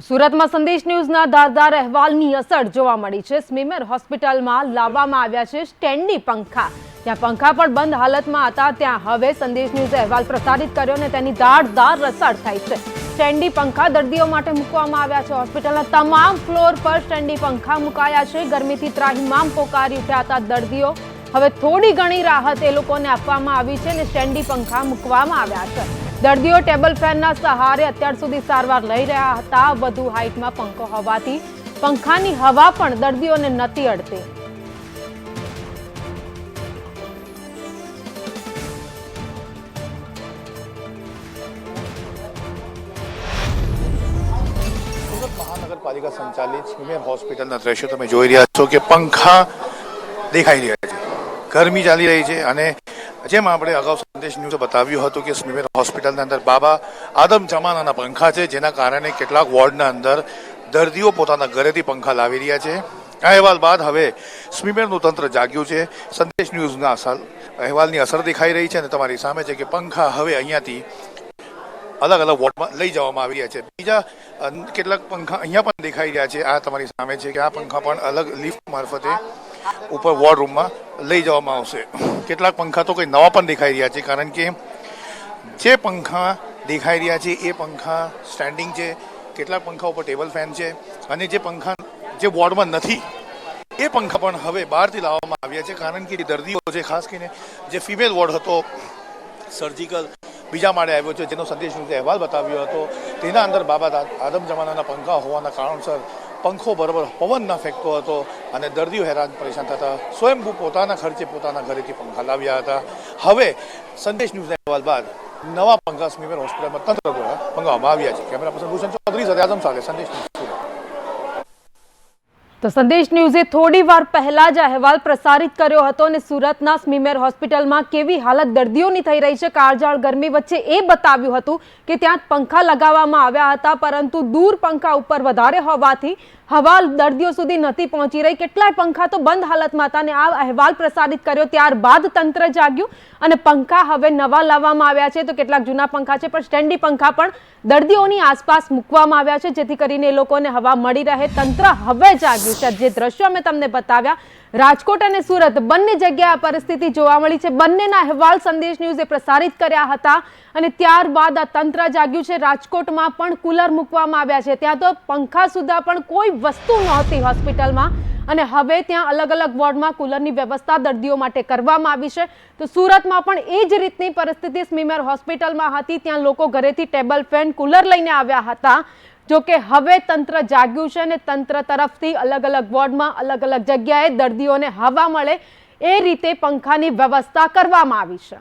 સુરતમાં સંદેશ ન્યૂઝના ધારદાર અહેવાલની અસર જોવા મળી છે. સ્મીમર હોસ્પિટલમાં લાવવામાં આવ્યા છે સ્ટેન્ડી પંખા. ત્યાં પંખા પણ બંધ હાલતમાં હતા. ત્યાં હવે સંદેશ ન્યૂઝ અહેવાલ પ્રસારિત કર્યો અને તેની ધારદાર અસર થઈ છે. સ્ટેન્ડી પંખા દર્દીઓ માટે મૂકવામાં આવ્યા છે. હોસ્પિટલના તમામ ફ્લોર પર સ્ટેન્ડી પંખા મુકાયા છે. ગરમીથી ત્રાહિમામ પોકારી ઉઠ્યા હતા દર્દીઓ. હવે થોડી ઘણી રાહત એ લોકોને આપવામાં આવી છે અને સ્ટેન્ડી પંખા મૂકવામાં આવ્યા છે. દર્દીઓ ટેબલ ફેનના સહારે અત્યાર સુધી સારવાર લઈ રહ્યા હતા. વધુ હાઇટમાં પંખો હોવાથી પંખાની હવા પણ દર્દીઓને નથી અડતી. મહાનગરપાલિકા સંચાલિત સ્મીમેર હોસ્પિટલના દ્રશ્યો તમે જોઈ રહ્યા છો કે પંખા દેખાઈ રહ્યા છે. ગરમી ચાલી રહી છે અને જેમ આપણે અગાઉ સંદેશ ન્યૂઝે બતાવ્યું હતું કે સ્મીમેર હોસ્પિટલના અંદર બાબા આદમ જમાનાના પંખા છે, જેના કારણે કેટલાક વોર્ડના અંદર દર્દીઓ પોતાના ઘરેથી પંખા લાવી રહ્યા છે. આ અહેવાલ બાદ હવે સ્મીમેરનું તંત્ર જાગ્યું છે. સંદેશ ન્યૂઝના અસર અહેવાલની અસર દેખાઈ રહી છે અને તમારી સામે છે કે પંખા હવે અહીંયાથી અલગ અલગ વોર્ડમાં લઈ જવામાં આવી રહ્યા છે. બીજા કેટલાક પંખા અહીંયા પણ દેખાઈ રહ્યા છે. આ તમારી સામે છે કે આ પંખા પણ અલગ લિફ્ટ મારફતે ઉપર વોર્ડ રૂમમાં લઈ જવામાં આવશે. કેટલાક પંખા તો કંઈ નવા પણ દેખાઈ રહ્યા છે, કારણ કે જે પંખા દેખાઈ રહ્યા છે, એ પંખા સ્ટેન્ડિંગ છે, કેટલાક પંખા ઉપર ટેબલ ફેન છે, અને જે પંખા જે વોર્ડમાં નથી, એ પંખા પણ હવે બહારથી લાવવામાં આવ્યા છે, કારણ કે દર્દીઓ છે, ખાસ કરીને જે ફિમેલ વોર્ડ હતો સર્જિકલ બીજા માળે આવ્યો છે, જેનો સંદેશ અહેવાલ બતાવ્યો હતો, તેના અંદર બાબા આદમ જમાનાના પંખા હોવાના કારણસર પંખો બરાબર પવન ન ફેંકતો હતો અને દર્દીઓ હેરાન પરેશાન થતા સ્વયંભૂ પોતાના ખર્ચે પોતાના ઘરેથી પંખા લાવ્યા હતા. હવે સંદેશ ન્યૂઝના અહેવાલ બાદ નવા પંખા સ્મીમેર હોસ્પિટલમાં તંત્ર દ્વારા મંગાવવામાં આવ્યા છે. કેમેરા પર્સન ભૂષણ ચૌધરી સાથે આઝમ સાથે સંદેશ ન્યૂઝ. તો સંદેશ ન્યૂઝે થોડી વાર પહેલા જ અહેવાલ પ્રસારિત કર્યો હતો અને સુરતના સ્મીમેર હોસ્પિટલમાં કેવી હાલત દર્દીઓની થઈ રહી છે, કાળઝાળ ગરમી વચ્ચે એ બતાવ્યું હતું કે ત્યાં પંખા લગાવવામાં આવ્યા હતા, પરંતુ દૂર પંખા ઉપર વધારે હોવાથી હવા દર્દીઓ સુધી નથી પહોંચી રહી. કેટલાય પંખા તો બંધ હાલતમાં હતા અને આ અહેવાલ પ્રસારિત કર્યો ત્યારબાદ તંત્ર જાગ્યું અને પંખા હવે નવા લાવવામાં આવ્યા છે. તો કેટલાક જૂના પંખા છે, પણ સ્ટેન્ડી પંખા પણ દર્દીઓની આસપાસ મૂકવામાં આવ્યા છે, જેથી કરીને એ લોકોને હવા મળી રહે. તંત્ર હવે જાગ્યું છે જે દ્રશ્યો અમે તમને બતાવ્યા. રાજકોટ અને સુરત બંને જગ્યાએ પરિસ્થિતિ જોવા મળી છે. બંનેના અહેવાલ સંદેશ ન્યૂઝે પ્રસારિત કર્યા હતા અને ત્યારબાદ આ તંત્ર જાગ્યું છે. રાજકોટમાં પણ કુલર મૂકવામાં આવ્યા છે. ત્યાં તો પંખા સુધા પણ કોઈ વસ્તુ નહોતી હોસ્પિટલમાં. અને હવે ત્યાં અલગ અલગ વોર્ડમાં કુલરની વ્યવસ્થા દર્દીઓ માટે કરવામાં આવી છે. તો સુરતમાં પણ એ જ રીતની પરિસ્થિતિ સ્મીમેર હોસ્પિટલમાં હતી. ત્યાં લોકો ઘરેથી ટેબલ ફેન કુલર લઈને આવ્યા હતા. જો કે હવે તંત્ર જાગ્યું છે અને તંત્ર તરફથી અલગ અલગ વોર્ડમાં અલગ અલગ જગ્યાએ દર્દીઓને હવા મળે એ રીતે પંખાની વ્યવસ્થા કરવામાં આવી છે.